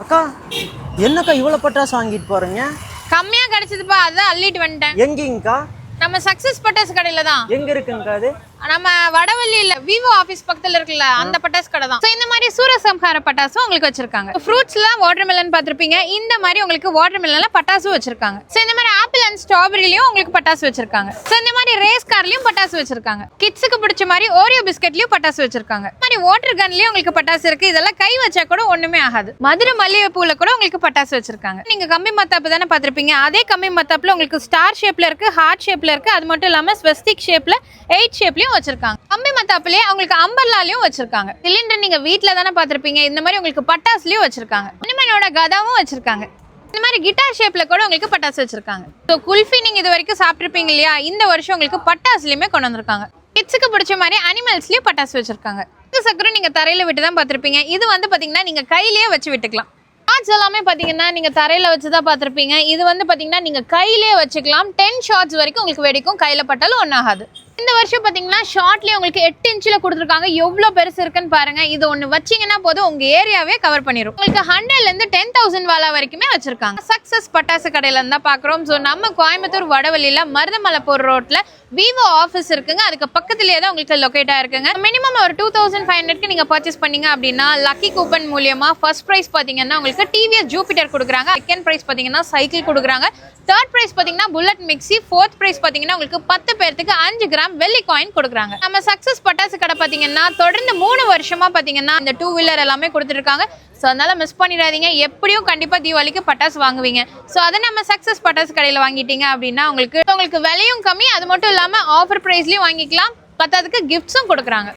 அக்கா என்னக்கா இவ்வளோ பட்டாசு வாங்கிட்டு போறீங்க? கம்மியா கிடைச்சதுப்பா அதான் அள்ளிட்டு வந்துட்டேன். எங்கேங்கக்கா? நம்ம சக்சஸ் பட்டாசு கடையில தான். எங்க இருக்குங்கக்கா அது? நம்ம வடவள்ளியில விவோ ஆபீஸ் பக்கத்துல இருக்குல்ல அந்த பட்டாசு கடை தான். இந்த மாதிரி சம்ஹார பட்டாசும் உங்களுக்கு வச்சிருக்காங்க. ஃப்ரூட்ஸ்ல வாட்டர் மெலன் பார்த்துருப்பீங்க. இந்த மாதிரி உங்களுக்கு வாட்டர் மெலன்ல பட்டாசும் வச்சிருக்காங்க. ஸோ இந்த மாதிரி ஆப்பிள் அண்ட் ஸ்ட்ராபெரிலையும் உங்களுக்கு பட்டாசு வச்சிருக்காங்க. ஸோ இந்த மாதிரி ரேஸ் கார்லயும் பட்டாசு வச்சிருக்காங்க. கிட்ஸுக்கு பிடிச்ச மாதிரி ஓரியோ பிஸ்கெட்லயும் பட்டாசு வச்சிருக்காங்க. மாதிரி வாட்டர் கன்லயும் உங்களுக்கு பட்டாசு இருக்கு. இதெல்லாம் கை வச்சா கூட ஒண்ணுமே ஆகாது. மதுரை மல்லிகைப்பூல கூட உங்களுக்கு பட்டாசு வச்சிருக்காங்க. நீங்க கம்பி மத்தாப்பு தானே பார்த்திருப்பீங்க. அதே கம்பி மத்தாப்புல உங்களுக்கு ஸ்டார் ஷேப்ல இருக்கு ஹார்ட் ஷேப்ல இருக்கு. அது மட்டும் இல்லாம ஸ்வஸ்திக் ஷேப்ல எயிட் ஷேப்லயும் வச்சிருக்காங்க. கம்பி மத்தாப்புலயே உங்களுக்கு அம்பர்லாலையும் வச்சிருக்காங்க. சிலிண்டர் நீங்க வீட்டுல தானே பார்த்திருப்பீங்க. இந்த மாதிரி உங்களுக்கு பட்டாசுலயும் வச்சிருக்காங்க. அனிமனோட கதாவும் வச்சிருக்காங்க. இந்த மாதிரி கிட்டார் ஷேப்ல கூட உங்களுக்கு பட்டாசு வச்சிருக்காங்க. ஸோ குல்ஃபி நீங்க இது வரைக்கும் சாப்பிட்ருப்பீங்க இல்லையா? இந்த வருஷம் உங்களுக்கு பட்டாசுலயுமே கொண்டு வந்திருக்காங்க. கிட்ஸுக்கு பிடிச்ச மாதிரி அனிமல்ஸ்லயும் பட்டாசு வச்சிருக்காங்க. இந்த சக்கரம் நீங்க தரையில விட்டு தான் பார்த்துருப்பீங்க. இது வந்து பாத்தீங்கன்னா நீங்க கையிலேயே வச்சு விட்டுக்கலாம். ஷார்ட்ஸ் எல்லாமே பார்த்தீங்கன்னா நீங்கள் தரையில் வச்சு தான் பார்த்துருப்பீங்க. இது வந்து பார்த்தீங்கன்னா நீங்கள் கையிலே வச்சுக்கலாம். டென் ஷார்ட்ஸ் வரைக்கும் உங்களுக்கு வெடிக்கும். கையில் பட்டாலும் ஒன்றும் இந்த வருஷம் பார்த்தீங்கன்னா ஷார்ட்லேயே உங்களுக்கு எட்டு இன்ச்சில் கொடுத்துருக்காங்க. எவ்வளோ பெருசு இருக்குன்னு பாருங்கள் இது ஒன்று வச்சிங்கன்னா போதும். உங்கள் ஏரியாவே கவர் பண்ணிடும் உங்களுக்கு ஹண்ட்ரட்லேருந்து டென் தௌசண்ட் வாலா வரைக்குமே வச்சுருக்காங்க. சக்ஸஸ் பட்டாசு கடையிலேருந்து தான் பார்க்குறோம் ஸோ நம்ம கோயம்புத்தூர் வடவழியில் மருதமலை போகிற ரோட்டில் விவோ ஆஃபீஸ் இருக்குங்க. அதுக்கு பக்கத்துலேயே தான் உங்களுக்கு லொக்கேட் ஆயிருக்குங்க மினிமம் ஒரு டூ தௌசண்ட் ஃபைவ் ஹண்ட்ரட்க்கு நீங்கள் பர்ச்சேஸ் பண்ணீங்க அப்படின்னா லக்கி கூப்பன் மூலியமாக ஃபர்ஸ்ட் ப்ரைஸ் பார்த்தீங்கன்னா உங்களுக்கு டிவிஎஸ் ஜூபிட்டர் கொடுக்குறாங்க. செகண்ட் ப்ரைஸ் பார்த்தீங்கன்னா சைக்கிள் கொடுக்குறாங்க. தேர்ட் ப்ரைஸ் பார்த்தீங்கன்னா புல்லட் மிக்ஸி ஃபோர்த் ப்ரைஸ் பார்த்தீங்கன்னா உங்களுக்கு பத்து பேர்த்துக்கு அஞ்சு கிராம் வெள்ளி காயின் கொடுக்குறாங்க. நம்ம சக்ஸஸ் பட்டாசு கடை பார்த்தீங்கன்னா தொடர்ந்து மூணு வருஷமா பார்த்தீங்கன்னா இந்த டூ வீலர் எல்லாமே கொடுத்துருக்காங்க ஸோ அதனால மிஸ் பண்ணிடாதீங்க. எப்படியும் கண்டிப்பாக தீபாவளிக்கு பட்டாசு வாங்குவீங்க. ஸோ அதை நம்ம சக்ஸஸ் பட்டாசு கடையில் வாங்கிட்டீங்க அப்படின்னா உங்களுக்கு உங்களுக்கு விலையும் கம்மி. அது மட்டும் இல்லாமல் ஆஃபர் ப்ரைஸ்லையும் வாங்கிக்கலாம். பத்தாதுக்கு கிஃப்ட்ஸும் கொடுக்குறாங்க.